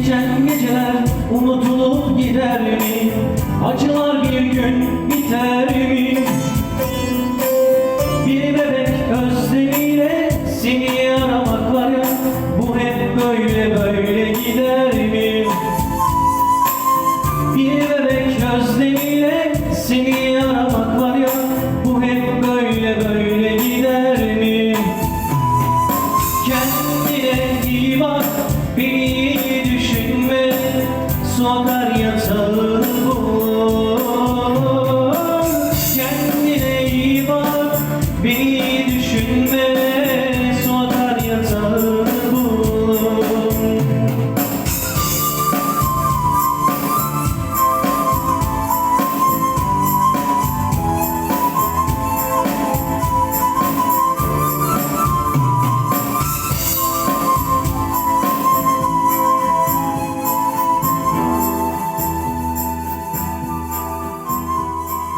Geçen geceler unutulup gider mi? Acılar bir gün biter mi? Bir bebek özlemiyle seni aramak var ya Bu hep böyle böyle gider mi? Bir bebek özlemiyle seni aramak var ya Bu hep böyle böyle gider mi? Kendine iyi bak, beni iyi sua carinha